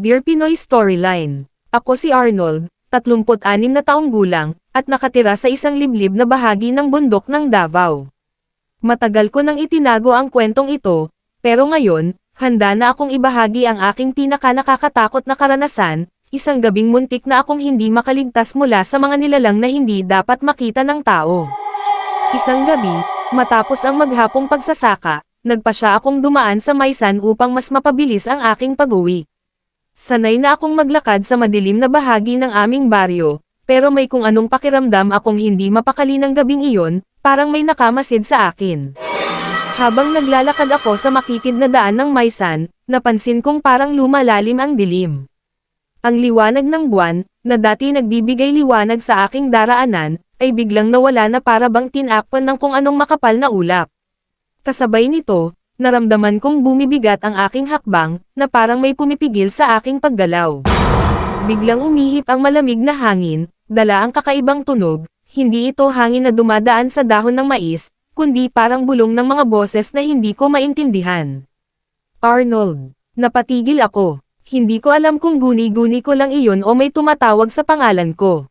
Dear Pinoy Storyline. Ako si Arnold, 36 na taong gulang, at nakatira sa isang liblib na bahagi ng bundok ng Davao. Matagal ko nang itinago ang kwentong ito, pero ngayon, handa na akong ibahagi ang aking pinakanakakatakot na karanasan, isang gabing muntik na akong hindi makaligtas mula sa mga nilalang na hindi dapat makita ng tao. Isang gabi, matapos ang maghapong pagsasaka, nagpa siya akong dumaan sa Maysan upang mas mapabilis ang aking pag-uwi. Sanay na akong maglakad sa madilim na bahagi ng aming baryo, pero may kung anong pakiramdam akong hindi mapakali ng gabing iyon, parang may nakamasid sa akin. Habang naglalakad ako sa makitid na daan ng Maysan, napansin kong parang lumalalim ang dilim. Ang liwanag ng buwan, na dati nagbibigay liwanag sa aking daraanan, ay biglang nawala na para bang tinakpan ng kung anong makapal na ulap. Kasabay nito, naramdaman kong bumibigat ang aking hakbang, na parang may pumipigil sa aking paggalaw. Biglang umihip ang malamig na hangin, dala ang kakaibang tunog, hindi ito hangin na dumadaan sa dahon ng mais, kundi parang bulong ng mga boses na hindi ko maintindihan. Arnold, napatigil ako. Hindi ko alam kung guni-guni ko lang iyon o may tumatawag sa pangalan ko.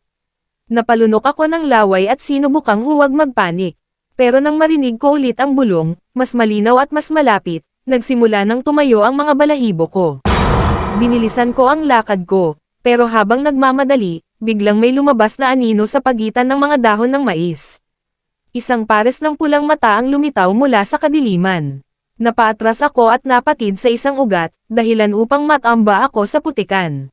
Napalunok ako ng laway at sinubukang huwag magpanik. Pero nang marinig ko ulit ang bulong, mas malinaw at mas malapit, nagsimula nang tumayo ang mga balahibo ko. Binilisan ko ang lakad ko, pero habang nagmamadali, biglang may lumabas na anino sa pagitan ng mga dahon ng mais. Isang pares ng pulang mata ang lumitaw mula sa kadiliman. Napaatras ako at napatid sa isang ugat, dahilan upang matamba ako sa putikan.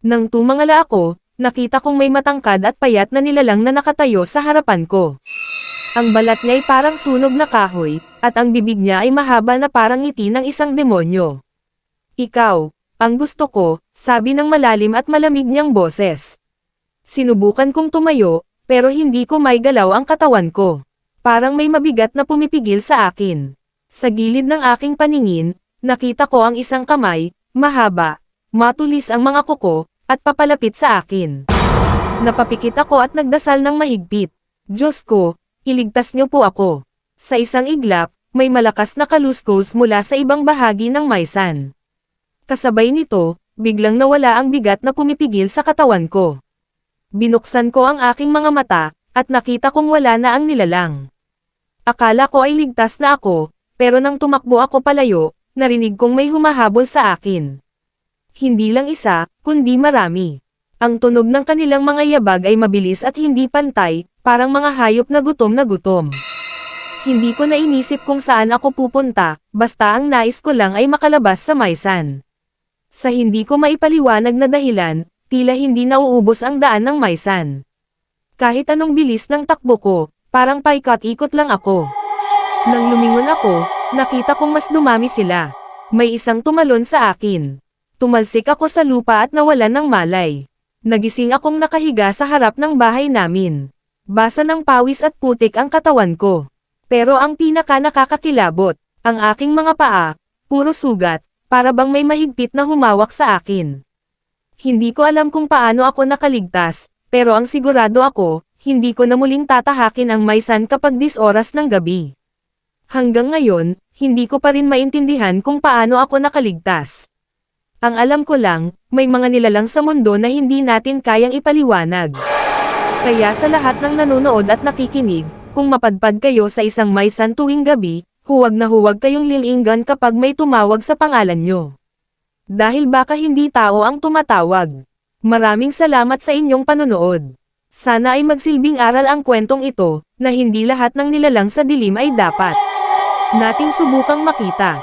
Nang tumangala ako, nakita kong may matangkad at payat na nilalang na nakatayo sa harapan ko. Ang balat niya ay parang sunog na kahoy, at ang bibig niya ay mahaba na parang ngiti ng isang demonyo. Ikaw, ang gusto ko, sabi ng malalim at malamig niyang boses. Sinubukan kong tumayo, pero hindi ko may galaw ang katawan ko. Parang may mabigat na pumipigil sa akin. Sa gilid ng aking paningin, nakita ko ang isang kamay, mahaba, matulis ang mga kuko, at papalapit sa akin. Napapikit ako at nagdasal ng mahigpit. Diyos ko, iligtas niyo po ako. Sa isang iglap, may malakas na kaluskos mula sa ibang bahagi ng maysan. Kasabay nito, biglang nawala ang bigat na pumipigil sa katawan ko. Binuksan ko ang aking mga mata, at nakita kong wala na ang nilalang. Akala ko ay ligtas na ako, pero nang tumakbo ako palayo, narinig kong may humahabol sa akin. Hindi lang isa, kundi marami. Ang tunog ng kanilang mga yabag ay mabilis at hindi pantay, parang mga hayop na gutom na gutom. Hindi ko na inisip kung saan ako pupunta, basta ang nais ko lang ay makalabas sa Maysan. Sa hindi ko maipaliwanag na dahilan, tila hindi nauubos ang daan ng Maysan. Kahit anong bilis ng takbo ko, parang paikot-ikot lang ako. Nang lumingon ako, nakita kong mas dumami sila. May isang tumalon sa akin. Tumalsik ako sa lupa at nawalan ng malay. Nagising akong nakahiga sa harap ng bahay namin. Basa ng pawis at putik ang katawan ko. Pero ang pinaka nakakakilabot, ang aking mga paa, puro sugat, para bang may mahigpit na humawak sa akin. Hindi ko alam kung paano ako nakaligtas, pero ang sigurado ako, hindi ko na muling tatahakin ang maysan kapag dis oras ng gabi. Hanggang ngayon, hindi ko pa rin maintindihan kung paano ako nakaligtas. Ang alam ko lang, may mga nilalang sa mundo na hindi natin kayang ipaliwanag. Kaya sa lahat ng nanonood at nakikinig, kung mapadpad kayo sa isang maysan tuwing gabi, huwag na huwag kayong lilinggan kapag may tumawag sa pangalan nyo. Dahil baka hindi tao ang tumatawag. Maraming salamat sa inyong panonood. Sana ay magsilbing aral ang kwentong ito, na hindi lahat ng nilalang sa dilim ay dapat nating subukang makita.